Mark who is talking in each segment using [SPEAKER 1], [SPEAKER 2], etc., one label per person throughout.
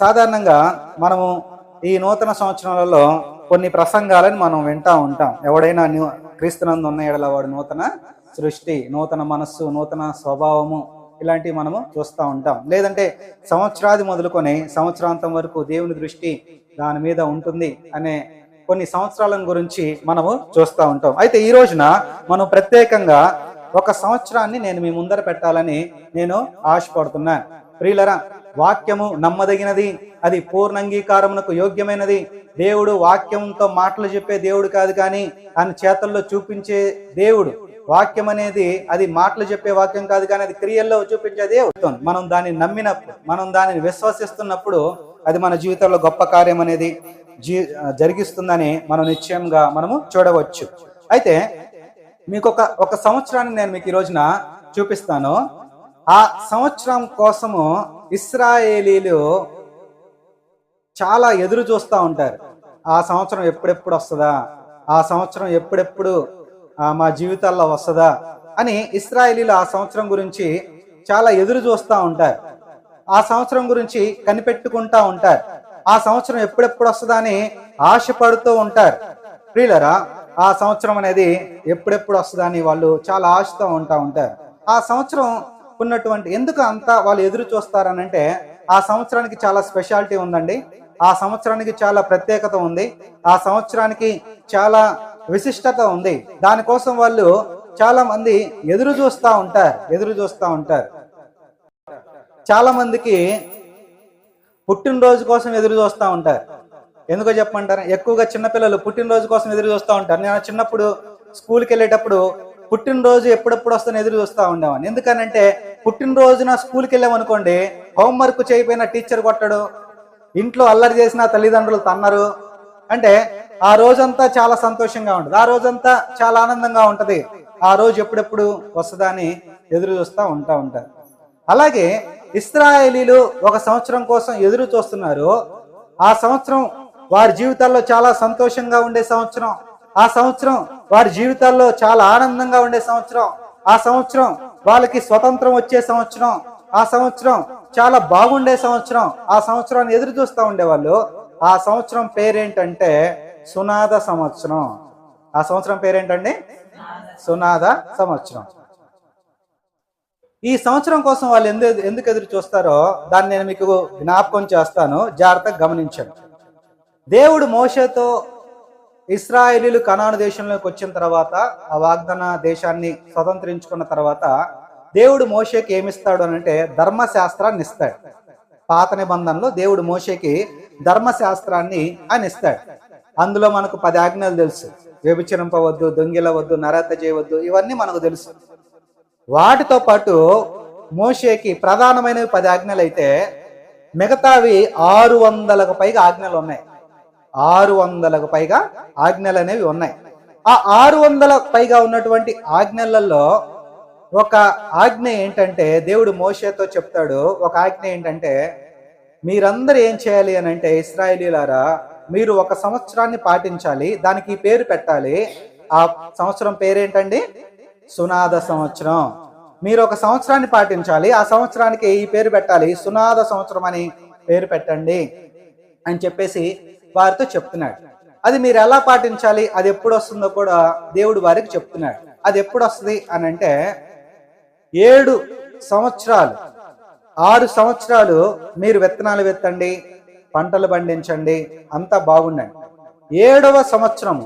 [SPEAKER 1] సాధారణంగా మనము ఈ నూతన సంవత్సరాలలో కొన్ని ప్రసంగాలను మనం వింటా ఉంటాం ఎవడైనా క్రీస్తునందు ఉన్న ఎడల వాడు నూతన సృష్టి నూతన మనస్సు నూతన స్వభావము ఇలాంటివి మనము చూస్తూ ఉంటాం లేదంటే సంవత్సరాది మొదలుకొని సంవత్సరాంతం వరకు దేవుని దృష్టి దాని మీద ఉంటుంది అనే కొన్ని సంవత్సరాల గురించి మనము చూస్తూ ఉంటాం అయితే ఈ రోజున మనం ప్రత్యేకంగా ఒక సంవత్సరాన్ని నేను మీ ముందర పెట్టాలని నేను ఆశపడుతున్నాను ప్రియులరా వాక్యము నమ్మదగినది అది పూర్ణంగీకారమునకు యోగ్యమైనది దేవుడు వాక్యంతో మాటలు చెప్పే దేవుడు కాదు కానీ ఆయన చేతల్లో చూపించే దేవుడు వాక్యం అనేది అది మాటలు చెప్పే వాక్యం కాదు కానీ అది క్రియల్లో చూపించేదే దేవుడు మనం దాన్ని నమ్మినప్పుడు మనం దానిని విశ్వసిస్తున్నప్పుడు అది మన జీవితంలో గొప్ప కార్యం అనేది జీ జరిగిస్తుందని మనం నిశ్చయంగా మనము చూడవచ్చు అయితే మీకు ఒక ఒక సంవత్సరాన్ని నేను మీకు ఈ రోజున చూపిస్తాను ఆ సంవత్సరం కోసము ఇస్రాయేలీలు చాలా ఎదురు చూస్తూ ఉంటారు ఆ సంవత్సరం ఎప్పుడెప్పుడు వస్తుందా ఆ సంవత్సరం ఎప్పుడెప్పుడు మా జీవితాల్లో వస్తుందా అని ఇస్రాయేలీలు ఆ సంవత్సరం గురించి చాలా ఎదురు చూస్తూ ఉంటారు ఆ సంవత్సరం గురించి కనిపెట్టుకుంటా ఉంటారు ఆ సంవత్సరం ఎప్పుడెప్పుడు వస్తుందా అని ఆశపడుతూ ఉంటారు ప్రియులరా ఆ సంవత్సరం అనేది ఎప్పుడెప్పుడు వస్తుందా అని వాళ్ళు చాలా ఆశతో ఉంటా ఉంటారు ఆ సంవత్సరం ఉన్నటువంటి ఎందుకు అంత వాళ్ళు ఎదురు చూస్తారనంటే ఆ సంవత్సరానికి చాలా స్పెషాలిటీ ఉందండి ఆ సంవత్సరానికి చాలా ప్రత్యేకత ఉంది ఆ సంవత్సరానికి చాలా విశిష్టత ఉంది దానికోసం వాళ్ళు చాలా మంది ఎదురు చూస్తూ ఉంటారు ఎదురు చూస్తూ ఉంటారు చాలా మందికి పుట్టినరోజు కోసం ఎదురు చూస్తూ ఉంటారు ఎందుకో చెప్పమంటారు ఎక్కువగా చిన్నపిల్లలు పుట్టినరోజు కోసం ఎదురు చూస్తూ ఉంటారు నేను చిన్నప్పుడు స్కూల్కి వెళ్ళేటప్పుడు పుట్టినరోజు ఎప్పుడెప్పుడు వస్తాను ఎదురు చూస్తూ ఉండేవాడిని ఎందుకనంటే పుట్టినరోజున స్కూల్కి వెళ్ళామనుకోండి హోంవర్క్ చేయపోయిన టీచర్ కొట్టడు ఇంట్లో అల్లరి చేసిన తల్లిదండ్రులు తన్నారు అంటే ఆ రోజంతా చాలా సంతోషంగా ఉంటుంది ఆ రోజంతా చాలా ఆనందంగా ఉంటుంది ఆ రోజు ఎప్పుడెప్పుడు వస్తుందా అని ఎదురు చూస్తూ ఉంటా ఉంటారు అలాగే ఇస్రాయేలీలు ఒక సంవత్సరం కోసం ఎదురు చూస్తున్నారు ఆ సంవత్సరం వారి జీవితాల్లో చాలా సంతోషంగా ఉండే సంవత్సరం ఆ సంవత్సరం వారి జీవితాల్లో చాలా ఆనందంగా ఉండే సంవత్సరం ఆ సంవత్సరం వాళ్ళకి స్వతంత్రం వచ్చే సంవత్సరం ఆ సంవత్సరం చాలా బాగుండే సంవత్సరం ఆ సంవత్సరాన్ని ఎదురు చూస్తూ ఉండేవాళ్ళు ఆ సంవత్సరం పేరేంటంటే సునాద సంవత్సరం ఆ సంవత్సరం పేరేంటండి సునాద సంవత్సరం ఈ సంవత్సరం కోసం వాళ్ళు ఎందు ఎందుకు ఎదురు చూస్తారో దాన్ని నేను మీకు జ్ఞాపకం చేస్తాను జాగ్రత్తగా గమనించండి దేవుడు మోసతో ఇస్రాయేలీలు కనాను దేశంలోకి వచ్చిన తర్వాత ఆ వాగ్దాన దేశాన్ని స్వతంత్రించుకున్న తర్వాత దేవుడు మోషేకి ఏమిస్తాడు అని అంటే ధర్మశాస్త్రాన్ని ఇస్తాడు పాత నిబంధనలో దేవుడు మోషేకి ధర్మశాస్త్రాన్ని ఆయన ఇస్తాడు అందులో మనకు పది ఆజ్ఞలు తెలుసు వ్యభిచరింపవద్దు దొంగిలవద్దు నరత చేయవద్దు ఇవన్నీ మనకు తెలుసు వాటితో పాటు మోషేకి ప్రధానమైనవి పది ఆజ్ఞలు అయితే మిగతావి ఆరు వందలకు పైగా ఆజ్ఞలు ఉన్నాయి ఆరు వందలకు పైగా ఆజ్ఞలు అనేవి ఉన్నాయి ఆ ఆరు వందల పైగా ఉన్నటువంటి ఆజ్ఞలలో ఒక ఆజ్ఞ ఏంటంటే దేవుడు మోషతో చెప్తాడు ఒక ఆజ్ఞ ఏంటంటే మీరందరూ ఏం చేయాలి అని అంటే ఇస్రాయలీలారా మీరు ఒక సంవత్సరాన్ని పాటించాలి దానికి పేరు పెట్టాలి ఆ సంవత్సరం పేరేంటండి సునాద సంవత్సరం మీరు ఒక సంవత్సరాన్ని పాటించాలి ఆ సంవత్సరానికి ఈ పేరు పెట్టాలి సునాద సంవత్సరం అని పేరు పెట్టండి అని చెప్పేసి వారితో చెప్తున్నాడు అది మీరు ఎలా పాటించాలి అది ఎప్పుడు వస్తుందో కూడా దేవుడు వారికి చెప్తున్నాడు అది ఎప్పుడు వస్తుంది అని అంటే ఏడు సంవత్సరాలు ఆరు సంవత్సరాలు మీరు విత్తనాలు విత్తండి పంటలు పండించండి అంతా బాగుండండి ఏడవ సంవత్సరం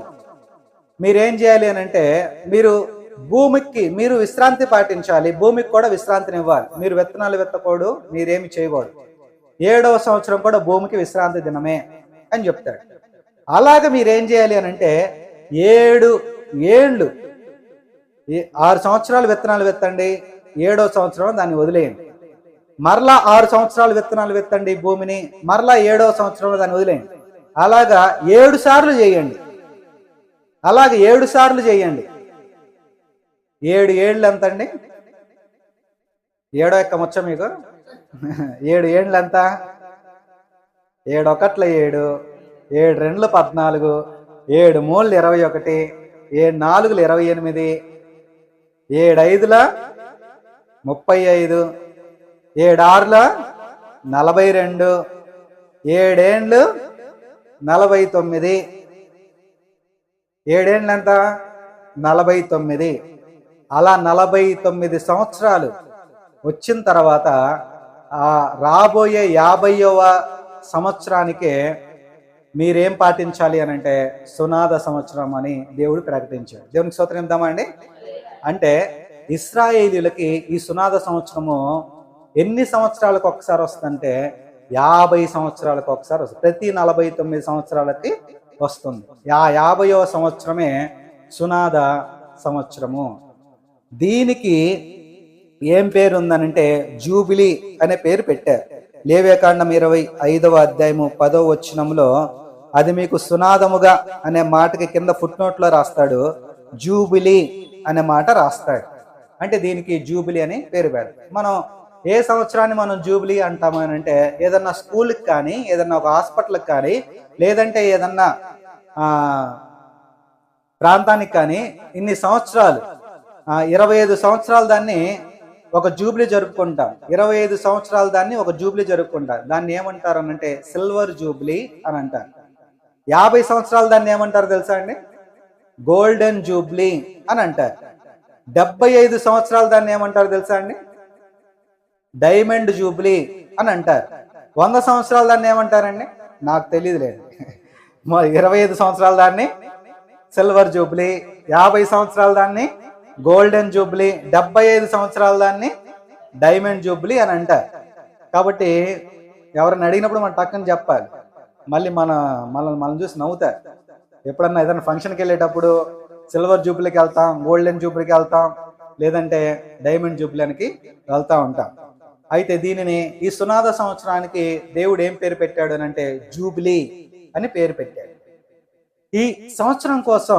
[SPEAKER 1] మీరేం చేయాలి అని అంటే మీరు భూమికి మీరు విశ్రాంతి పాటించాలి భూమికి కూడా విశ్రాంతిని ఇవ్వాలి మీరు విత్తనాలు విత్తకూడదు మీరేమి చేయకూడదు ఏడవ సంవత్సరం కూడా భూమికి విశ్రాంతి దినమే అని చెప్తాడు అలాగ మీరేం చేయాలి అని అంటే ఏడు ఏళ్ళు ఆరు సంవత్సరాలు విత్తనాలు విత్తండి ఏడో సంవత్సరం దాన్ని వదిలేయండి మరలా ఆరు సంవత్సరాలు విత్తనాలు విత్తండి భూమిని మరలా ఏడో సంవత్సరంలో దాన్ని వదిలేయండి అలాగా ఏడు సార్లు చేయండి అలాగే ఏడు సార్లు చేయండి ఏడు ఏళ్ళు ఎంత అండి ఏడో యొక్క ముచ్చ మీకు ఏడు ఏళ్ళు ఎంత ఏడు ఒకట్ల ఏడు ఏడు రెండు పద్నాలుగు ఏడు మూడు ఇరవై ఒకటి ఏడు నాలుగులు ఇరవై ఎనిమిది ఏడు ఐదుల ముప్పై ఐదు ఏడు ఆరుల నలభై రెండు ఏడేండ్లు నలభై తొమ్మిది ఏడేండ్లు ఎంత నలభై తొమ్మిది అలా నలభై తొమ్మిది సంవత్సరాలు వచ్చిన తర్వాత రాబోయే యాభైవ సంవత్సరానికే మీరేం పాటించాలి అని అంటే సునాద సంవత్సరం అని దేవుడు ప్రకటించాడు దేవునికి స్తోత్రం ఇద్దామా అండి అంటే ఇస్రాయేలీలకి ఈ సునాద సంవత్సరము ఎన్ని సంవత్సరాలకు ఒకసారి వస్తుందంటే యాభై సంవత్సరాలకు ఒకసారి వస్తుంది ప్రతి నలభై తొమ్మిది సంవత్సరాలకి వస్తుంది ఆ యాభైవ సంవత్సరమే సునాద సంవత్సరము దీనికి ఏం పేరు ఉందనంటే జూబిలీ అనే పేరు పెట్టారు లేవేకాండం ఇరవై ఐదవ అధ్యాయము పదవ వచ్చినంలో అది మీకు సునాదముగా అనే మాటకి కింద లో రాస్తాడు జూబిలీ అనే మాట రాస్తాడు అంటే దీనికి జూబిలీ అని పేరు పెడతాం మనం ఏ సంవత్సరాన్ని మనం జూబిలీ అంటామని అంటే ఏదన్నా స్కూల్కి కానీ ఏదన్నా ఒక హాస్పిటల్కి కానీ లేదంటే ఏదన్నా ప్రాంతానికి కానీ ఇన్ని సంవత్సరాలు ఇరవై ఐదు సంవత్సరాలు దాన్ని ఒక జూబ్లీ జరుపుకుంటాం ఇరవై ఐదు సంవత్సరాలు దాన్ని ఒక జూబ్లీ జరుపుకుంటాం దాన్ని ఏమంటారు అని అంటే సిల్వర్ జూబ్లీ అని అంటారు యాభై సంవత్సరాలు దాన్ని ఏమంటారు తెలుసా అండి గోల్డెన్ జూబ్లీ అని అంటారు డెబ్బై ఐదు సంవత్సరాలు దాన్ని ఏమంటారు తెలుసా అండి డైమండ్ జూబ్లీ అని అంటారు వంద సంవత్సరాలు దాన్ని ఏమంటారండి నాకు తెలియదు లేదు ఇరవై ఐదు సంవత్సరాల దాన్ని సిల్వర్ జూబ్లీ యాభై సంవత్సరాల దాన్ని గోల్డెన్ జూబ్లీ డెబ్బై ఐదు సంవత్సరాల దాన్ని డైమండ్ జూబ్లీ అని అంటారు కాబట్టి ఎవరైనా అడిగినప్పుడు మనం టక్కని చెప్పాలి మళ్ళీ మన మనల్ని మనం చూసి నవ్వుతారు ఎప్పుడన్నా ఏదైనా ఫంక్షన్కి వెళ్ళేటప్పుడు సిల్వర్ జూబ్లీకి వెళ్తాం గోల్డెన్ జూబ్లీకి వెళ్తాం లేదంటే డైమండ్ జూబ్లీకి వెళ్తా ఉంటాం అయితే దీనిని ఈ సునాద సంవత్సరానికి దేవుడు ఏం పేరు పెట్టాడు అని అంటే జూబ్లీ అని పేరు పెట్టాడు ఈ సంవత్సరం కోసం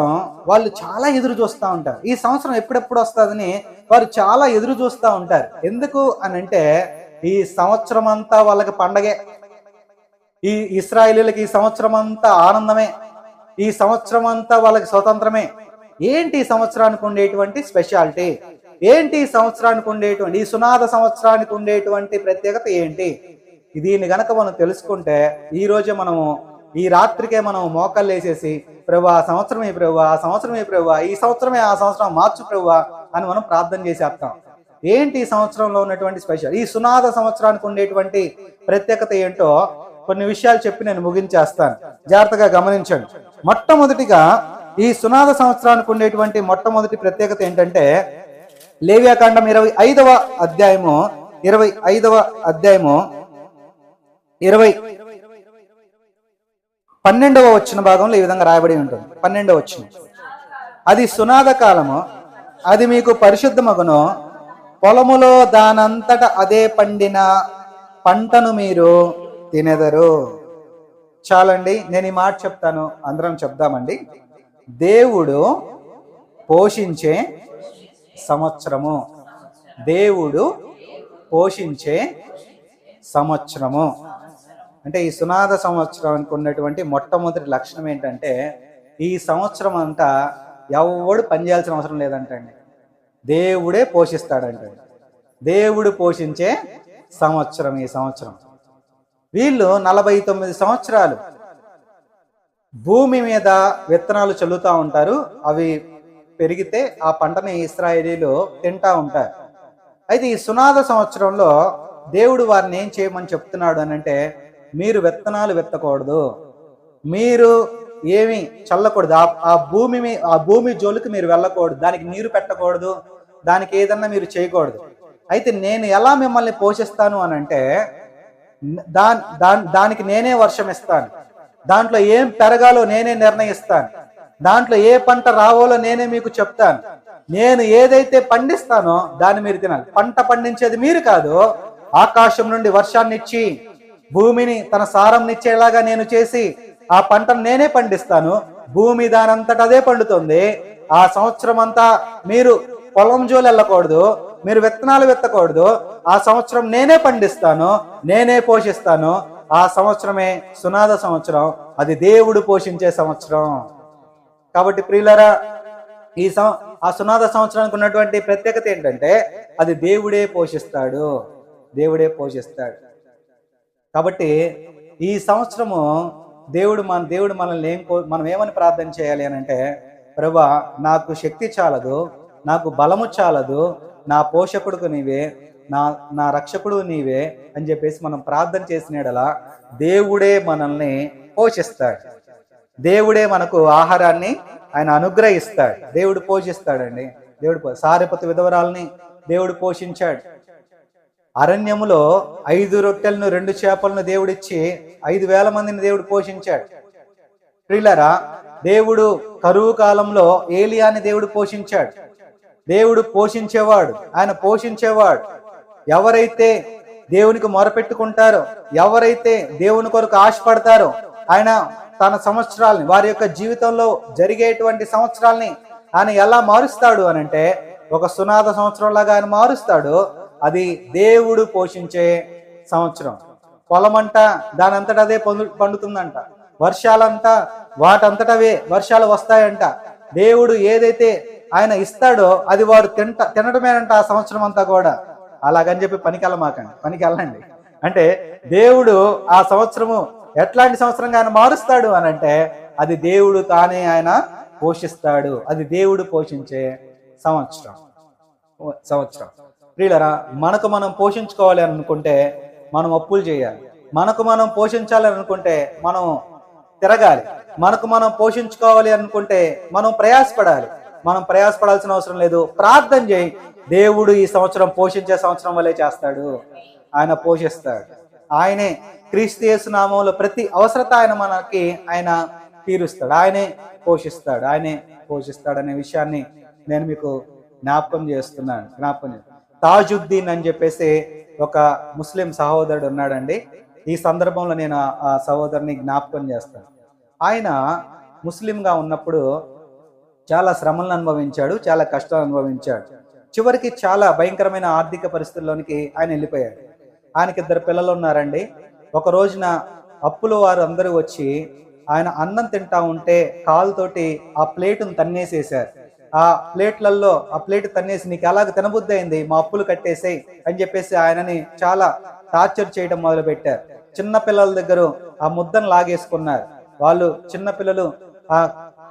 [SPEAKER 1] వాళ్ళు చాలా ఎదురు చూస్తూ ఉంటారు ఈ సంవత్సరం ఎప్పుడెప్పుడు వస్తుందని వారు చాలా ఎదురు చూస్తూ ఉంటారు ఎందుకు అని అంటే ఈ సంవత్సరం అంతా వాళ్ళకి పండగే ఈ ఇస్రాయలీలకి ఈ సంవత్సరం అంతా ఆనందమే ఈ సంవత్సరం అంతా వాళ్ళకి స్వతంత్రమే ఏంటి ఈ సంవత్సరానికి ఉండేటువంటి స్పెషాలిటీ ఏంటి ఈ సంవత్సరానికి ఉండేటువంటి ఈ సునాద సంవత్సరానికి ఉండేటువంటి ప్రత్యేకత ఏంటి దీన్ని గనక మనం తెలుసుకుంటే ఈరోజే మనము ఈ రాత్రికే మనం మోకాళ్ళు వేసేసి ప్రభు ఆ సంవత్సరమే ప్రభు ఆ సంవత్సరమే ప్రభు ఈ సంవత్సరమే ఆ సంవత్సరం మార్చు ప్రభు అని మనం ప్రార్థన చేసేస్తాం ఏంటి ఈ సంవత్సరంలో ఉన్నటువంటి స్పెషల్ ఈ సునాద సంవత్సరానికి ఉండేటువంటి ప్రత్యేకత ఏంటో కొన్ని విషయాలు చెప్పి నేను ముగించేస్తాను జాగ్రత్తగా గమనించండి మొట్టమొదటిగా ఈ సునాద సంవత్సరానికి ఉండేటువంటి మొట్టమొదటి ప్రత్యేకత ఏంటంటే లేవ్యాకాండం ఇరవై ఐదవ అధ్యాయము ఇరవై ఐదవ అధ్యాయము ఇరవై పన్నెండవ వచ్చిన భాగంలో ఈ విధంగా రాయబడి ఉంటుంది పన్నెండవ వచ్చిన అది సునాద కాలము అది మీకు పరిశుద్ధమగును పొలములో దానంతట అదే పండిన పంటను మీరు తినెదరు చాలండి నేను ఈ మాట చెప్తాను అందరం చెప్దామండి దేవుడు పోషించే సంవత్సరము దేవుడు పోషించే సంవత్సరము అంటే ఈ సునాద సంవత్సరానికి ఉన్నటువంటి మొట్టమొదటి లక్షణం ఏంటంటే ఈ సంవత్సరం అంతా ఎవడు పనిచేయాల్సిన అవసరం లేదంటండి దేవుడే పోషిస్తాడంట దేవుడు పోషించే సంవత్సరం ఈ సంవత్సరం వీళ్ళు నలభై తొమ్మిది సంవత్సరాలు భూమి మీద విత్తనాలు చల్లుతూ ఉంటారు అవి పెరిగితే ఆ పంటని ఇస్రాయేలీలు తింటా ఉంటారు అయితే ఈ సునాద సంవత్సరంలో దేవుడు వారిని ఏం చేయమని చెప్తున్నాడు అని అంటే మీరు విత్తనాలు విత్తకూడదు మీరు ఏమి చల్లకూడదు ఆ భూమి ఆ భూమి జోలికి మీరు వెళ్ళకూడదు దానికి నీరు పెట్టకూడదు దానికి ఏదన్నా మీరు చేయకూడదు అయితే నేను ఎలా మిమ్మల్ని పోషిస్తాను అని అంటే దా దానికి నేనే వర్షం ఇస్తాను దాంట్లో ఏం పెరగాలో నేనే నిర్ణయిస్తాను దాంట్లో ఏ పంట రావాలో నేనే మీకు చెప్తాను నేను ఏదైతే పండిస్తానో దాన్ని మీరు తినాలి పంట పండించేది మీరు కాదు ఆకాశం నుండి వర్షాన్ని ఇచ్చి భూమిని తన సారం నిచ్చేలాగా నేను చేసి ఆ పంటను నేనే పండిస్తాను భూమి దానంతట అదే పండుతుంది ఆ సంవత్సరం అంతా మీరు పొలం జోలు వెళ్ళకూడదు మీరు విత్తనాలు విత్తకూడదు ఆ సంవత్సరం నేనే పండిస్తాను నేనే పోషిస్తాను ఆ సంవత్సరమే సునాద సంవత్సరం అది దేవుడు పోషించే సంవత్సరం కాబట్టి ప్రియులరా ఈ సం ఆ సునాద సంవత్సరానికి ఉన్నటువంటి ప్రత్యేకత ఏంటంటే అది దేవుడే పోషిస్తాడు దేవుడే పోషిస్తాడు కాబట్టి ఈ సంవత్సరము దేవుడు మన దేవుడు మనల్ని ఏం మనం ఏమని ప్రార్థన చేయాలి అని అంటే ప్రభా నాకు శక్తి చాలదు నాకు బలము చాలదు నా పోషకుడుకు నీవే నా నా రక్షకుడు నీవే అని చెప్పేసి మనం ప్రార్థన చేసినడలా దేవుడే మనల్ని పోషిస్తాడు దేవుడే మనకు ఆహారాన్ని ఆయన అనుగ్రహిస్తాడు దేవుడు పోషిస్తాడండి దేవుడు సారిపతి విధవరాల్ని దేవుడు పోషించాడు అరణ్యములో ఐదు రొట్టెలను రెండు చేపలను దేవుడిచ్చి ఐదు వేల మందిని దేవుడు పోషించాడు ప్రిలరా దేవుడు కరువు కాలంలో ఏలియాని దేవుడు పోషించాడు దేవుడు పోషించేవాడు ఆయన పోషించేవాడు ఎవరైతే దేవునికి మొరపెట్టుకుంటారో ఎవరైతే దేవుని కొరకు ఆశపడతారో ఆయన తన సంవత్సరాలని వారి యొక్క జీవితంలో జరిగేటువంటి సంవత్సరాలని ఆయన ఎలా మారుస్తాడు అనంటే ఒక సునాద సంవత్సరం లాగా ఆయన మారుస్తాడు అది దేవుడు పోషించే సంవత్సరం పొలం అంట దానంతట అదే పండు పండుతుందంట వర్షాలంతా వాటంతటవే వర్షాలు వస్తాయంట దేవుడు ఏదైతే ఆయన ఇస్తాడో అది వారు తింట అంట ఆ సంవత్సరం అంతా కూడా అలాగని చెప్పి పనికెళ్ళమాకండి పనికెళ్ళండి అంటే దేవుడు ఆ సంవత్సరము ఎట్లాంటి సంవత్సరంగా ఆయన మారుస్తాడు అని అంటే అది దేవుడు తానే ఆయన పోషిస్తాడు అది దేవుడు పోషించే సంవత్సరం సంవత్సరం ప్రియులరా మనకు మనం పోషించుకోవాలి అని అనుకుంటే మనం అప్పులు చేయాలి మనకు మనం పోషించాలి అనుకుంటే మనం తిరగాలి మనకు మనం పోషించుకోవాలి అనుకుంటే మనం ప్రయాసపడాలి మనం ప్రయాసపడాల్సిన అవసరం లేదు ప్రార్థన చేయి దేవుడు ఈ సంవత్సరం పోషించే సంవత్సరం వల్లే చేస్తాడు ఆయన పోషిస్తాడు ఆయనే క్రీస్తు నామంలో ప్రతి అవసరత ఆయన మనకి ఆయన తీరుస్తాడు ఆయనే పోషిస్తాడు ఆయనే పోషిస్తాడు అనే విషయాన్ని నేను మీకు జ్ఞాపకం చేస్తున్నాను జ్ఞాపకం చేస్తాను తాజుద్దీన్ అని చెప్పేసి ఒక ముస్లిం సహోదరుడు ఉన్నాడండి ఈ సందర్భంలో నేను ఆ సహోదరుని జ్ఞాపకం చేస్తాను ఆయన ముస్లింగా ఉన్నప్పుడు చాలా శ్రమలను అనుభవించాడు చాలా కష్టాలు అనుభవించాడు చివరికి చాలా భయంకరమైన ఆర్థిక పరిస్థితుల్లోనికి ఆయన వెళ్ళిపోయాడు ఆయనకి ఇద్దరు పిల్లలు ఉన్నారండి ఒక రోజున అప్పులు వారు అందరూ వచ్చి ఆయన అన్నం తింటా ఉంటే కాలుతోటి ఆ ప్లేటును తన్నేసేశారు ఆ ప్లేట్లలో ఆ ప్లేట్ తన్నేసి నీకు ఎలాగ తినబుద్ధి అయింది మా అప్పులు కట్టేసేయి అని చెప్పేసి ఆయనని చాలా టార్చర్ చేయడం మొదలు పెట్టారు చిన్న పిల్లల దగ్గర ఆ ముద్దను లాగేసుకున్నారు వాళ్ళు చిన్న పిల్లలు ఆ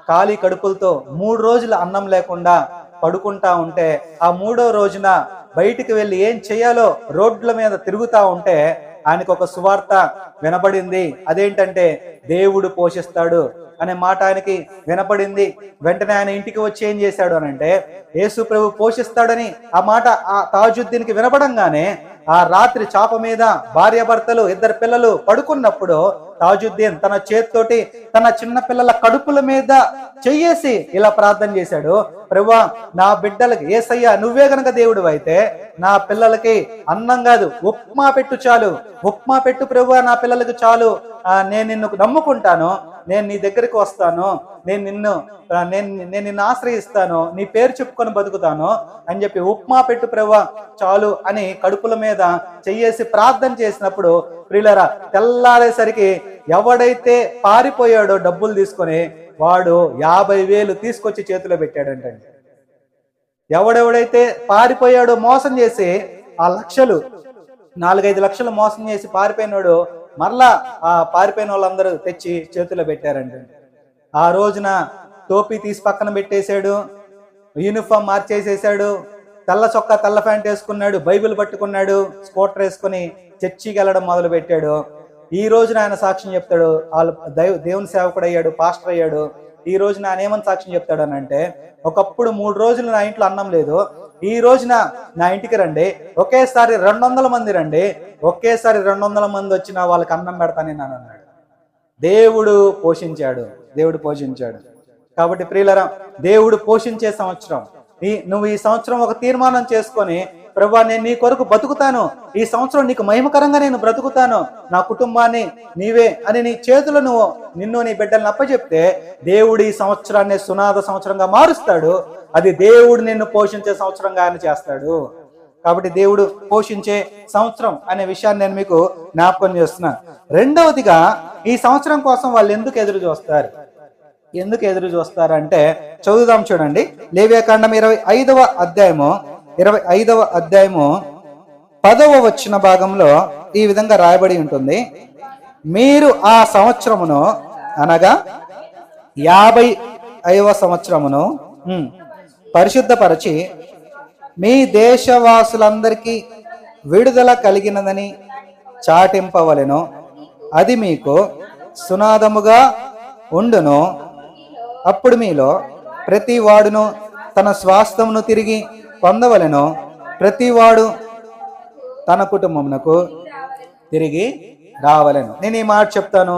[SPEAKER 1] ఖాళీ కడుపులతో మూడు రోజులు అన్నం లేకుండా పడుకుంటా ఉంటే ఆ మూడో రోజున బయటికి వెళ్ళి ఏం చేయాలో రోడ్ల మీద తిరుగుతా ఉంటే ఆయనకు ఒక సువార్త వినబడింది అదేంటంటే దేవుడు పోషిస్తాడు అనే మాట ఆయనకి వినపడింది వెంటనే ఆయన ఇంటికి వచ్చి ఏం చేశాడు అని అంటే యేసు ప్రభు పోషిస్తాడని ఆ మాట ఆ తాజుద్దీన్కి వినపడంగానే ఆ రాత్రి చాప మీద భార్యాభర్తలు ఇద్దరు పిల్లలు పడుకున్నప్పుడు తాజుద్దీన్ తన చేతితోటి తన చిన్న పిల్లల కడుపుల మీద చెయ్యేసి ఇలా ప్రార్థన చేశాడు ప్రభా నా బిడ్డలకి ఏసయ్య నువ్వే గనక దేవుడు అయితే నా పిల్లలకి అన్నం కాదు ఉప్మా పెట్టు చాలు ఉప్మా పెట్టు ప్రభు నా పిల్లలకు చాలు నేను నిన్ను నమ్ముకుంటాను నేను నీ దగ్గరికి వస్తాను నేను నిన్ను నేను నేను నిన్ను ఆశ్రయిస్తాను నీ పేరు చెప్పుకొని బతుకుతాను అని చెప్పి ఉప్మా పెట్టు ప్రభా చాలు అని కడుపుల మీద చెయ్యేసి ప్రార్థన చేసినప్పుడు ప్రియులరా తెల్లారేసరికి ఎవడైతే పారిపోయాడో డబ్బులు తీసుకొని వాడు యాభై వేలు తీసుకొచ్చి చేతిలో పెట్టాడంటండి ఎవడెవడైతే పారిపోయాడో మోసం చేసి ఆ లక్షలు నాలుగైదు లక్షలు మోసం చేసి పారిపోయినాడు మరలా ఆ పారిపోయిన వాళ్ళందరూ తెచ్చి చేతిలో పెట్టారండి ఆ రోజున టోపీ తీసి పక్కన పెట్టేశాడు యూనిఫామ్ మార్చేసేసాడు తెల్ల చొక్కా తెల్ల ప్యాంట్ వేసుకున్నాడు బైబిల్ పట్టుకున్నాడు స్కూటర్ వేసుకుని చర్చికి వెళ్ళడం మొదలు పెట్టాడు ఈ రోజున ఆయన సాక్ష్యం చెప్తాడు వాళ్ళ దైవ దేవుని సేవకుడు అయ్యాడు పాస్టర్ అయ్యాడు ఈ రోజున ఆయన ఏమని సాక్ష్యం చెప్తాడు అని అంటే ఒకప్పుడు మూడు రోజులు నా ఇంట్లో అన్నం లేదు ఈ రోజున నా ఇంటికి రండి ఒకేసారి రెండు వందల మంది రండి ఒకేసారి రెండు వందల మంది వచ్చిన వాళ్ళకి అన్నం పెడతానని నేను అన్నాడు దేవుడు పోషించాడు దేవుడు పోషించాడు కాబట్టి ప్రియులరా దేవుడు పోషించే సంవత్సరం ఈ నువ్వు ఈ సంవత్సరం ఒక తీర్మానం చేసుకొని ప్రభా నేను నీ కొరకు బతుకుతాను ఈ సంవత్సరం నీకు మహిమకరంగా నేను బ్రతుకుతాను నా కుటుంబాన్ని నీవే అని నీ చేతులు నువ్వు నిన్ను నీ బిడ్డలను అప్పచెప్తే దేవుడు ఈ సంవత్సరాన్ని సునాద సంవత్సరంగా మారుస్తాడు అది దేవుడు నిన్ను పోషించే సంవత్సరంగా ఆయన చేస్తాడు కాబట్టి దేవుడు పోషించే సంవత్సరం అనే విషయాన్ని నేను మీకు జ్ఞాపకం చేస్తున్నాను రెండవదిగా ఈ సంవత్సరం కోసం వాళ్ళు ఎందుకు ఎదురు చూస్తారు ఎందుకు ఎదురు చూస్తారంటే చదువుదాం చూడండి లేవ్యాకాండం ఇరవై ఐదవ అధ్యాయము ఇరవై ఐదవ అధ్యాయము పదవ వచ్చిన భాగంలో ఈ విధంగా రాయబడి ఉంటుంది మీరు ఆ సంవత్సరమును అనగా యాభై ఐదవ సంవత్సరమును పరిశుద్ధపరచి మీ దేశవాసులందరికీ విడుదల కలిగినదని చాటింపవలను అది మీకు సునాదముగా ఉండును అప్పుడు మీలో ప్రతి వాడును తన స్వాస్థమును తిరిగి పొందవలను ప్రతివాడు తన కుటుంబమునకు తిరిగి రావలను నేను ఈ మాట చెప్తాను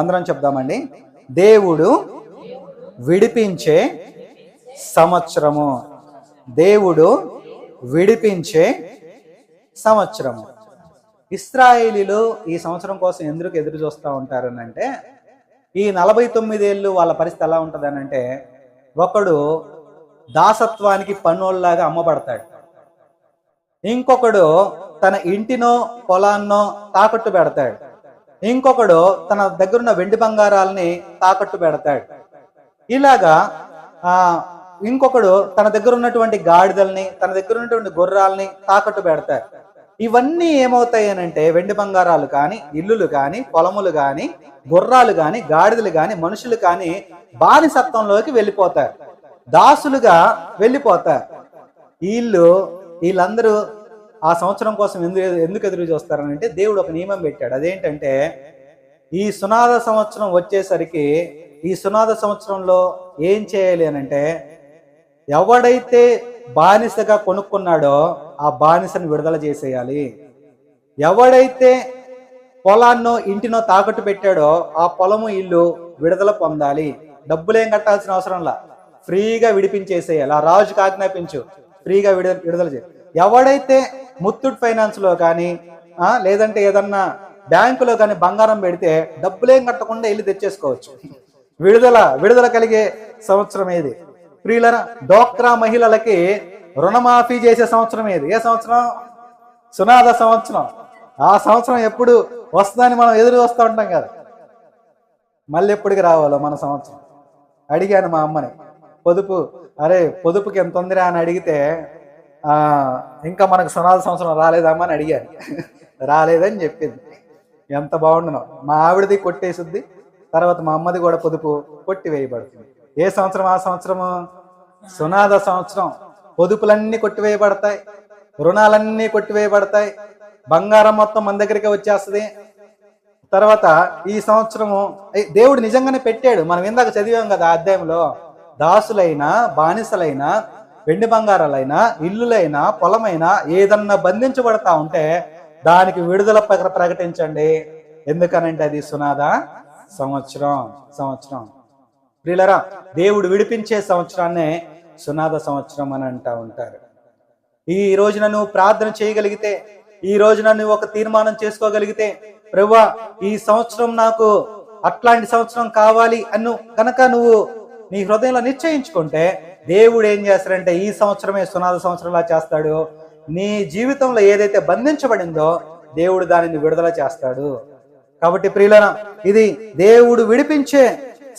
[SPEAKER 1] అందరం చెప్దామండి దేవుడు విడిపించే సంవత్సరము దేవుడు విడిపించే సంవత్సరము ఇస్రాయేలీలు ఈ సంవత్సరం కోసం ఎందుకు ఎదురు చూస్తూ ఉంటారు అంటే ఈ నలభై తొమ్మిదేళ్ళు వాళ్ళ పరిస్థితి ఎలా ఉంటుంది అంటే ఒకడు దాసత్వానికి పన్నోళ్ళలాగా అమ్మబడతాడు ఇంకొకడు తన ఇంటినో పొలాన్నో తాకట్టు పెడతాడు ఇంకొకడు తన దగ్గరున్న వెండి బంగారాలని తాకట్టు పెడతాడు ఇలాగా ఇంకొకడు తన దగ్గర ఉన్నటువంటి గాడిదల్ని తన దగ్గర ఉన్నటువంటి గుర్రాలని తాకట్టు పెడతారు ఇవన్నీ ఏమవుతాయి అంటే వెండి బంగారాలు కానీ ఇల్లులు కానీ పొలములు కానీ గుర్రాలు కానీ గాడిదలు కానీ మనుషులు కానీ బానిసత్వంలోకి వెళ్ళిపోతారు దాసులుగా వెళ్ళిపోతారు వీళ్ళు వీళ్ళందరూ ఆ సంవత్సరం కోసం ఎందుకు ఎందుకు ఎదురు చూస్తారనంటే అంటే దేవుడు ఒక నియమం పెట్టాడు అదేంటంటే ఈ సునాద సంవత్సరం వచ్చేసరికి ఈ సునాద సంవత్సరంలో ఏం చేయాలి అని అంటే ఎవడైతే బానిసగా కొనుక్కున్నాడో ఆ బానిసను విడుదల చేసేయాలి ఎవడైతే పొలాన్నో ఇంటినో తాకట్టు పెట్టాడో ఆ పొలము ఇల్లు విడుదల పొందాలి డబ్బులేం కట్టాల్సిన అవసరంలా ఫ్రీగా విడిపించేసే ఆ రాజుకి ఆజ్ఞాపించు ఫ్రీగా విడుదల విడుదల చేయాలి ఎవడైతే ముత్తూట్ ఫైనాన్స్లో కానీ లేదంటే ఏదన్నా బ్యాంకులో కానీ బంగారం పెడితే డబ్బులేం కట్టకుండా వెళ్ళి తెచ్చేసుకోవచ్చు విడుదల విడుదల కలిగే సంవత్సరం ఏది ప్రియుల డోక్రా మహిళలకి రుణమాఫీ చేసే సంవత్సరం ఏది ఏ సంవత్సరం సునాద సంవత్సరం ఆ సంవత్సరం ఎప్పుడు వస్తుందని మనం ఎదురు వస్తూ ఉంటాం కదా మళ్ళీ ఎప్పటికి రావాలో మన సంవత్సరం అడిగాను మా అమ్మని పొదుపు అరే పొదుపుకి ఎంత ఉందిరా అని అడిగితే ఇంకా మనకు సునాద సంవత్సరం రాలేదమ్మా అని అడిగాను రాలేదని చెప్పింది ఎంత బాగుండునో మా ఆవిడది కొట్టేసిద్ది తర్వాత మా అమ్మది కూడా పొదుపు కొట్టి వేయబడుతుంది ఏ సంవత్సరం ఆ సంవత్సరము సునాద సంవత్సరం పొదుపులన్నీ కొట్టివేయబడతాయి రుణాలన్నీ కొట్టివేయబడతాయి బంగారం మొత్తం మన దగ్గరికి వచ్చేస్తుంది తర్వాత ఈ సంవత్సరము దేవుడు నిజంగానే పెట్టాడు మనం ఇందాక చదివాం కదా అధ్యాయంలో దాసులైన బానిసలైన వెండి బంగారాలైన ఇల్లులైన పొలమైనా ఏదన్నా బంధించబడతా ఉంటే దానికి విడుదల ప్రకటించండి ఎందుకనంటే అది సునాద సంవత్సరం సంవత్సరం ప్రియులరా దేవుడు విడిపించే సంవత్సరాన్నే సునాద సంవత్సరం అని అంటా ఉంటారు ఈ రోజున నువ్వు ప్రార్థన చేయగలిగితే ఈ రోజున నువ్వు ఒక తీర్మానం చేసుకోగలిగితే ప్రభువా ఈ సంవత్సరం నాకు అట్లాంటి సంవత్సరం కావాలి అను కనుక నువ్వు నీ హృదయంలో నిశ్చయించుకుంటే దేవుడు ఏం చేస్తాడంటే ఈ సంవత్సరమే సునాద సంవత్సరంలా చేస్తాడు నీ జీవితంలో ఏదైతే బంధించబడిందో దేవుడు దానిని విడుదల చేస్తాడు కాబట్టి ప్రియులన ఇది దేవుడు విడిపించే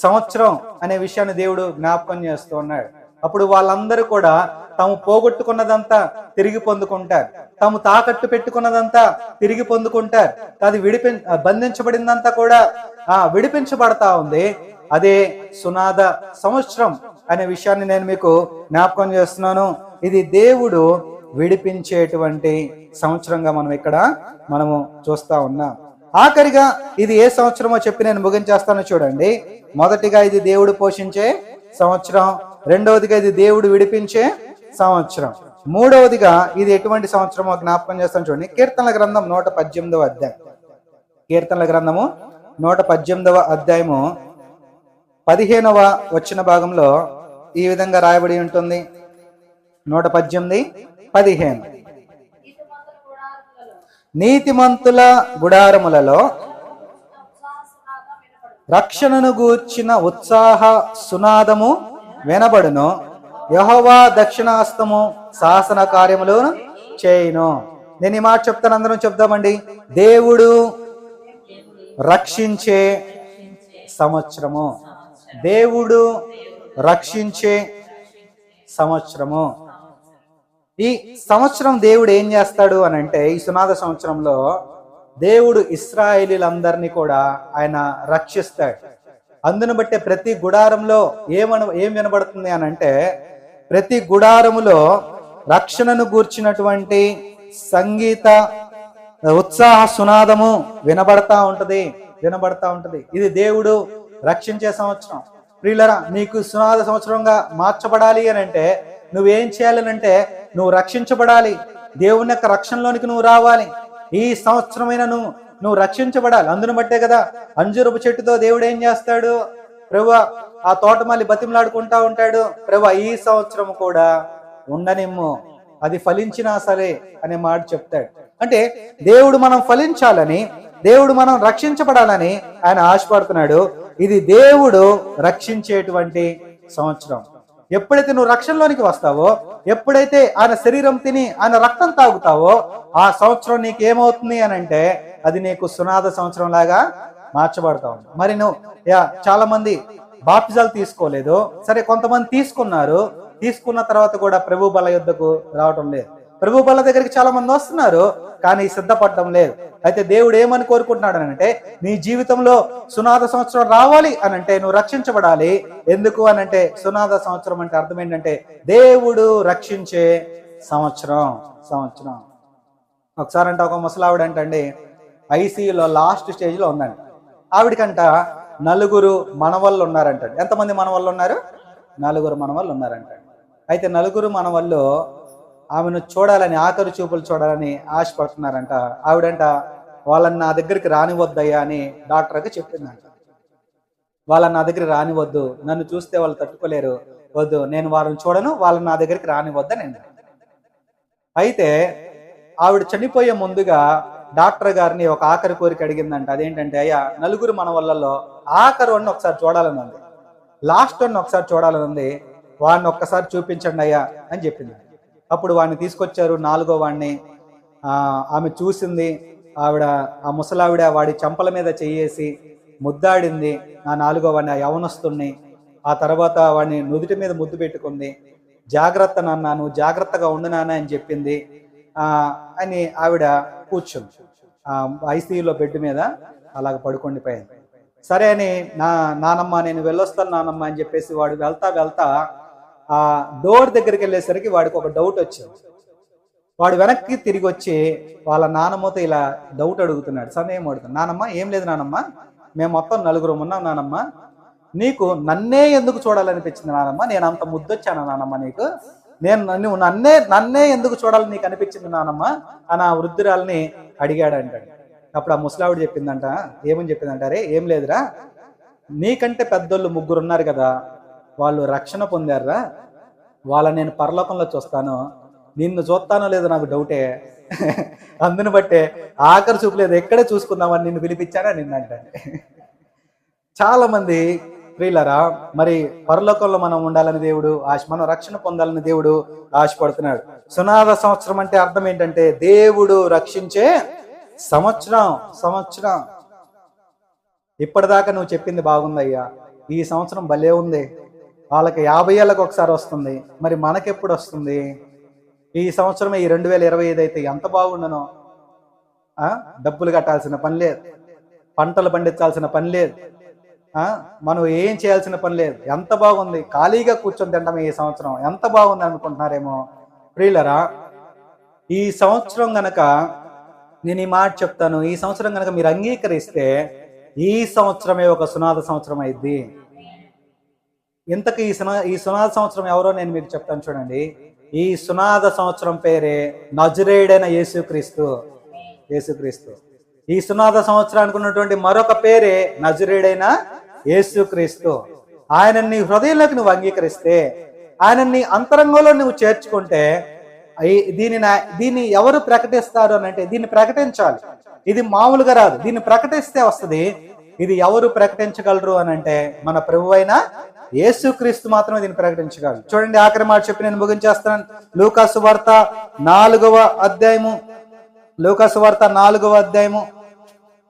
[SPEAKER 1] సంవత్సరం అనే విషయాన్ని దేవుడు జ్ఞాపకం చేస్తూ ఉన్నాడు అప్పుడు వాళ్ళందరూ కూడా తాము పోగొట్టుకున్నదంతా తిరిగి పొందుకుంటారు తాము తాకట్టు పెట్టుకున్నదంతా తిరిగి పొందుకుంటారు అది విడిపి బంధించబడిందంతా కూడా ఆ విడిపించబడతా ఉంది అదే సునాద సంవత్సరం అనే విషయాన్ని నేను మీకు జ్ఞాపకం చేస్తున్నాను ఇది దేవుడు విడిపించేటువంటి సంవత్సరంగా మనం ఇక్కడ మనము చూస్తా ఉన్నాం ఆఖరిగా ఇది ఏ సంవత్సరమో చెప్పి నేను ముగించేస్తాను చూడండి మొదటిగా ఇది దేవుడు పోషించే సంవత్సరం రెండవదిగా ఇది దేవుడు విడిపించే సంవత్సరం మూడవదిగా ఇది ఎటువంటి సంవత్సరమో జ్ఞాపకం చేస్తాను చూడండి కీర్తనల గ్రంథం నూట పద్దెనిమిదవ అధ్యాయం కీర్తనల గ్రంథము నూట పద్దెనిమిదవ అధ్యాయము పదిహేనవ వచ్చిన భాగంలో ఈ విధంగా రాయబడి ఉంటుంది నూట పద్దెనిమిది పదిహేను నీతిమంతుల గుడారములలో రక్షణను గూర్చిన ఉత్సాహ సునాదము వినబడును యహోవా దక్షిణాస్తము శాసన కార్యములు చేయును నేను ఈ మాట చెప్తాను అందరం చెప్దామండి దేవుడు రక్షించే సంవత్సరము దేవుడు రక్షించే సంవత్సరము ఈ సంవత్సరం దేవుడు ఏం చేస్తాడు అని అంటే ఈ సునాద సంవత్సరంలో దేవుడు ఇస్రాయేలీలందరినీ కూడా ఆయన రక్షిస్తాడు అందును బట్టే ప్రతి గుడారంలో ఏమన ఏం వినబడుతుంది అని అంటే ప్రతి గుడారములో రక్షణను గూర్చినటువంటి సంగీత ఉత్సాహ సునాదము వినబడతా ఉంటది వినబడతా ఉంటది ఇది దేవుడు రక్షించే సంవత్సరం ప్రియులరా నీకు సునాద సంవత్సరంగా మార్చబడాలి అని అంటే నువ్వేం చేయాలనంటే నువ్వు రక్షించబడాలి దేవుని యొక్క రక్షణలోనికి నువ్వు రావాలి ఈ సంవత్సరమైన నువ్వు నువ్వు రక్షించబడాలి అందును బట్టే కదా అంజురపు చెట్టుతో దేవుడు ఏం చేస్తాడు ప్రభు ఆ తోట మళ్ళీ బతిమలాడుకుంటా ఉంటాడు ప్రభు ఈ సంవత్సరం కూడా ఉండనిమ్ము అది ఫలించినా సరే అనే మాట చెప్తాడు అంటే దేవుడు మనం ఫలించాలని దేవుడు మనం రక్షించబడాలని ఆయన ఆశపడుతున్నాడు ఇది దేవుడు రక్షించేటువంటి సంవత్సరం ఎప్పుడైతే నువ్వు రక్షణలోనికి వస్తావో ఎప్పుడైతే ఆయన శరీరం తిని ఆయన రక్తం తాగుతావో ఆ సంవత్సరం నీకు ఏమవుతుంది అని అంటే అది నీకు సునాద సంవత్సరం లాగా మార్చబడతా ఉంది మరి నువ్వు చాలా మంది బాప్తిజాలు తీసుకోలేదు సరే కొంతమంది తీసుకున్నారు తీసుకున్న తర్వాత కూడా ప్రభు బల యుద్ధకు రావటం లేదు ప్రభు బల దగ్గరికి చాలా మంది వస్తున్నారు కానీ సిద్ధపడటం లేదు అయితే దేవుడు ఏమని కోరుకుంటున్నాడు అంటే నీ జీవితంలో సునాద సంవత్సరం రావాలి అని అంటే నువ్వు రక్షించబడాలి ఎందుకు అని అంటే సునాద సంవత్సరం అంటే అర్థం ఏంటంటే దేవుడు రక్షించే సంవత్సరం సంవత్సరం ఒకసారి అంటే ఒక ముసలావిడ అంటే ఐసీయూలో లాస్ట్ స్టేజ్లో ఉందండి ఆవిడకంట నలుగురు మనవళ్ళు ఉన్నారంటండి ఎంతమంది మనవళ్ళు ఉన్నారు నలుగురు మనవళ్ళు ఉన్నారంటండి అయితే నలుగురు మనవళ్ళు ఆమెను చూడాలని ఆఖరి చూపులు చూడాలని ఆశపడుతున్నారంట ఆవిడంట వాళ్ళని నా దగ్గరికి రానివద్దయ్యా అని డాక్టర్కి చెప్పిందంట వాళ్ళని నా దగ్గర రానివద్దు నన్ను చూస్తే వాళ్ళు తట్టుకోలేరు వద్దు నేను వాళ్ళని చూడను వాళ్ళని నా దగ్గరికి రానివద్దని అయితే ఆవిడ చనిపోయే ముందుగా డాక్టర్ గారిని ఒక ఆఖరి కోరిక అడిగిందంట అదేంటంటే అయ్యా నలుగురు మన వల్లలో ఆఖరు వాడిని ఒకసారి చూడాలని ఉంది లాస్ట్ వాడిని ఒకసారి చూడాలని ఉంది వాడిని ఒక్కసారి చూపించండి అయ్యా అని చెప్పింది అప్పుడు వాడిని తీసుకొచ్చారు నాలుగో వాడిని ఆమె చూసింది ఆవిడ ఆ ముసలావిడ వాడి చెంపల మీద చెయ్యేసి ముద్దాడింది నా నాలుగో వాడిని ఆ యవనస్తుని ఆ తర్వాత వాడిని నుదుటి మీద ముద్దు పెట్టుకుంది జాగ్రత్త నాన్న నువ్వు జాగ్రత్తగా ఉండు నాన్న అని చెప్పింది అని ఆవిడ కూర్చుంది ఐసీయూలో బెడ్ మీద అలాగ పడుకుండిపోయింది సరే అని నా నానమ్మ నేను వెళ్ళొస్తాను నానమ్మ అని చెప్పేసి వాడు వెళ్తా వెళ్తా ఆ డోర్ దగ్గరికి వెళ్ళేసరికి వాడికి ఒక డౌట్ వచ్చింది వాడు వెనక్కి తిరిగి వచ్చి వాళ్ళ నానమ్మతో ఇలా డౌట్ అడుగుతున్నాడు సందేహం అడుగుతున్నాడు నానమ్మ ఏం లేదు నానమ్మ మేము మొత్తం నలుగురు ఉన్నాం నానమ్మ నీకు నన్నే ఎందుకు చూడాలనిపించింది నానమ్మ నేను అంత ముద్దొచ్చాను నానమ్మ నీకు నేను నువ్వు నన్నే నన్నే ఎందుకు చూడాలని నీకు అనిపించింది నానమ్మ అని ఆ వృద్ధురాలని అంటాడు అప్పుడు ఆ ముసలావిడ చెప్పిందంట ఏమని చెప్పిందంటారే ఏం లేదురా నీకంటే పెద్దోళ్ళు ముగ్గురు ఉన్నారు కదా వాళ్ళు రక్షణ పొందారా వాళ్ళ నేను పరలోకంలో చూస్తాను నిన్ను చూస్తానో లేదో నాకు డౌటే అందుని బట్టే ఆఖరి చూపులేదు ఎక్కడే చూసుకుందామని నిన్ను పిలిపించానా నిన్నంటే చాలా మంది ప్రియులరా మరి పరలోకంలో మనం ఉండాలని దేవుడు ఆశ మనం రక్షణ పొందాలని దేవుడు ఆశపడుతున్నాడు సునాద సంవత్సరం అంటే అర్థం ఏంటంటే దేవుడు రక్షించే సంవత్సరం సంవత్సరం ఇప్పటిదాకా నువ్వు చెప్పింది బాగుందయ్యా ఈ సంవత్సరం భలే ఉంది వాళ్ళకి యాభై ఏళ్ళకి ఒకసారి వస్తుంది మరి మనకెప్పుడు వస్తుంది ఈ సంవత్సరం ఈ రెండు వేల ఇరవై ఐదు అయితే ఎంత బాగుండను డబ్బులు కట్టాల్సిన పని లేదు పంటలు పండించాల్సిన పని లేదు మనం ఏం చేయాల్సిన పని లేదు ఎంత బాగుంది ఖాళీగా కూర్చొని తినడం ఈ సంవత్సరం ఎంత బాగుంది అనుకుంటున్నారేమో ప్రియులరా ఈ సంవత్సరం గనక నేను ఈ మాట చెప్తాను ఈ సంవత్సరం గనక మీరు అంగీకరిస్తే ఈ సంవత్సరమే ఒక సునాద సంవత్సరం అయింది ఇంతకు ఈ సునా ఈ సునాద సంవత్సరం ఎవరో నేను మీకు చెప్తాను చూడండి ఈ సునాద సంవత్సరం పేరే నజరేడైన యేసుక్రీస్తు యేసుక్రీస్తు ఈ సునాద సంవత్సరానికి ఉన్నటువంటి మరొక పేరే నజరేడైన యేసుక్రీస్తు ఆయన నీ హృదయంలోకి నువ్వు అంగీకరిస్తే ఆయన నీ అంతరంగంలో నువ్వు చేర్చుకుంటే దీని దీన్ని ఎవరు ప్రకటిస్తారు అని అంటే దీన్ని ప్రకటించాలి ఇది మామూలుగా రాదు దీన్ని ప్రకటిస్తే వస్తుంది ఇది ఎవరు ప్రకటించగలరు అని అంటే మన ప్రభువైన యేసుక్రీస్తు మాత్రమే దీన్ని ప్రకటించగలరు చూడండి ఆఖరి మాట చెప్పి నేను ముగించేస్తాను లూకాసు వార్త నాలుగవ అధ్యాయము లూకాసు వార్త నాలుగవ అధ్యాయము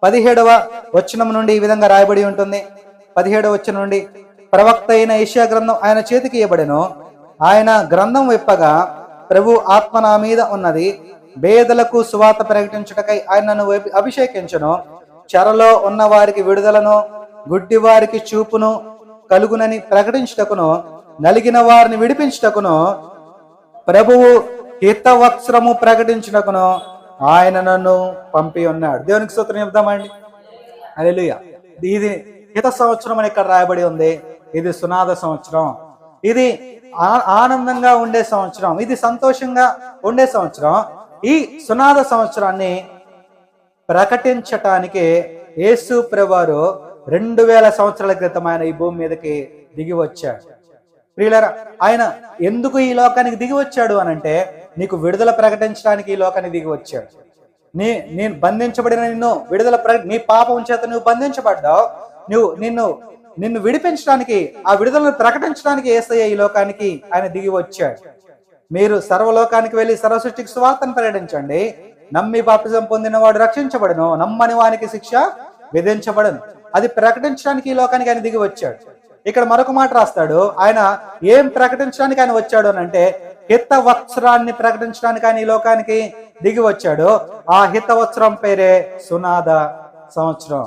[SPEAKER 1] పదిహేడవ వచనం నుండి ఈ విధంగా రాయబడి ఉంటుంది పదిహేడవ వచనం నుండి ప్రవక్త అయిన ఏషియా గ్రంథం ఆయన చేతికి ఇవ్వబడిను ఆయన గ్రంథం విప్పగా ప్రభు ఆత్మ నా మీద ఉన్నది భేదలకు సువార్త ప్రకటించుటకై ఆయన నన్ను అభిషేకించను చెరలో ఉన్న వారికి విడుదలను గుడ్డివారికి చూపును కలుగునని ప్రకటించుటకును నలిగిన వారిని విడిపించుటకును ప్రభువు హితవక్స్రము ప్రకటించుటకును ఆయన నన్ను పంపి ఉన్నాడు దేవునికి సూత్రం చెప్దామండి అలెలుయ ఇది హిత సంవత్సరం అని ఇక్కడ రాయబడి ఉంది ఇది సునాద సంవత్సరం ఇది ఆనందంగా ఉండే సంవత్సరం ఇది సంతోషంగా ఉండే సంవత్సరం ఈ సునాద సంవత్సరాన్ని ప్రకటించటానికి యేసు ప్రభువారు రెండు వేల సంవత్సరాల క్రితం ఆయన ఈ భూమి మీదకి దిగి వచ్చాడు ప్రియులరా ఆయన ఎందుకు ఈ లోకానికి దిగి వచ్చాడు అని అంటే నీకు విడుదల ప్రకటించడానికి ఈ లోకానికి దిగి వచ్చాడు నీ నేను బంధించబడిన నిన్ను విడుదల నీ పాపం చేత నువ్వు బంధించబడ్డావు నువ్వు నిన్ను నిన్ను విడిపించడానికి ఆ విడుదలను ప్రకటించడానికి ఏసయ్య ఈ లోకానికి ఆయన దిగి వచ్చాడు మీరు సర్వలోకానికి వెళ్ళి సర్వసృష్టికి స్వార్థను ప్రకటించండి నమ్మి పాపిజం పొందిన వాడు రక్షించబడను నమ్మని వానికి శిక్ష విధించబడను అది ప్రకటించడానికి ఈ లోకానికి ఆయన దిగి వచ్చాడు ఇక్కడ మరొక మాట రాస్తాడు ఆయన ఏం ప్రకటించడానికి ఆయన వచ్చాడు అని అంటే హిత వస్త్రాన్ని ప్రకటించడానికి ఆయన ఈ లోకానికి దిగి వచ్చాడు ఆ హిత వస్త్రం పేరే సునాద సంవత్సరం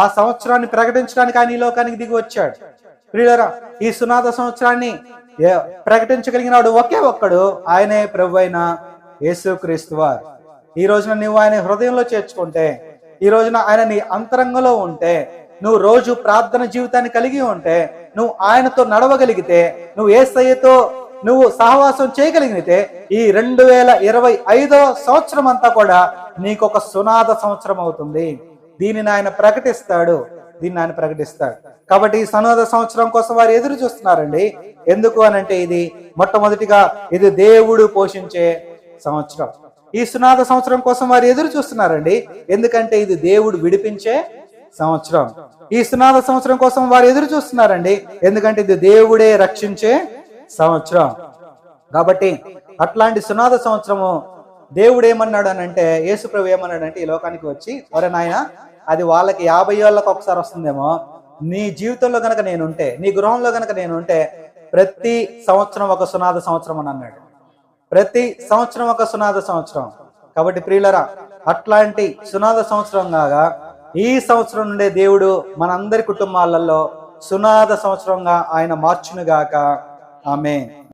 [SPEAKER 1] ఆ సంవత్సరాన్ని ప్రకటించడానికి ఆయన ఈ లోకానికి దిగి వచ్చాడు ప్రియులరా ఈ సునాద సంవత్సరాన్ని ప్రకటించగలిగిన వాడు ఒకే ఒక్కడు ఆయనే ప్రభు అయిన క్రీస్తు వారు ఈ రోజున నువ్వు ఆయన హృదయంలో చేర్చుకుంటే ఈ రోజున ఆయన నీ అంతరంగంలో ఉంటే నువ్వు రోజు ప్రార్థన జీవితాన్ని కలిగి ఉంటే నువ్వు ఆయనతో నడవగలిగితే నువ్వు ఏ ఏసయ్యతో నువ్వు సహవాసం చేయగలిగితే ఈ రెండు వేల ఇరవై ఐదో సంవత్సరం అంతా కూడా నీకు ఒక సునాద సంవత్సరం అవుతుంది దీనిని ఆయన ప్రకటిస్తాడు దీన్ని ఆయన ప్రకటిస్తాడు కాబట్టి ఈ సనాద సంవత్సరం కోసం వారు ఎదురు చూస్తున్నారండి ఎందుకు అనంటే ఇది మొట్టమొదటిగా ఇది దేవుడు పోషించే సంవత్సరం ఈ సునాద సంవత్సరం కోసం వారు ఎదురు చూస్తున్నారండి ఎందుకంటే ఇది దేవుడు విడిపించే సంవత్సరం ఈ సునాద సంవత్సరం కోసం వారు ఎదురు చూస్తున్నారండి ఎందుకంటే ఇది దేవుడే రక్షించే సంవత్సరం కాబట్టి అట్లాంటి సునాద సంవత్సరము దేవుడు ఏమన్నాడు అని అంటే యేసుప్రభు ఏమన్నాడు అంటే ఈ లోకానికి వచ్చి ఒరే నాయన అది వాళ్ళకి యాభై ఏళ్ళకి ఒకసారి వస్తుందేమో నీ జీవితంలో గనక నేనుంటే నీ గృహంలో గనక నేనుంటే ప్రతి సంవత్సరం ఒక సునాద సంవత్సరం అని అన్నాడు ప్రతి సంవత్సరం ఒక సునాద సంవత్సరం కాబట్టి ప్రియులరా అట్లాంటి సునాద సంవత్సరం కాగా ఈ సంవత్సరం నుండే దేవుడు మనందరి కుటుంబాలలో సునాద సంవత్సరంగా ఆయన మార్చునుగాక ఆమె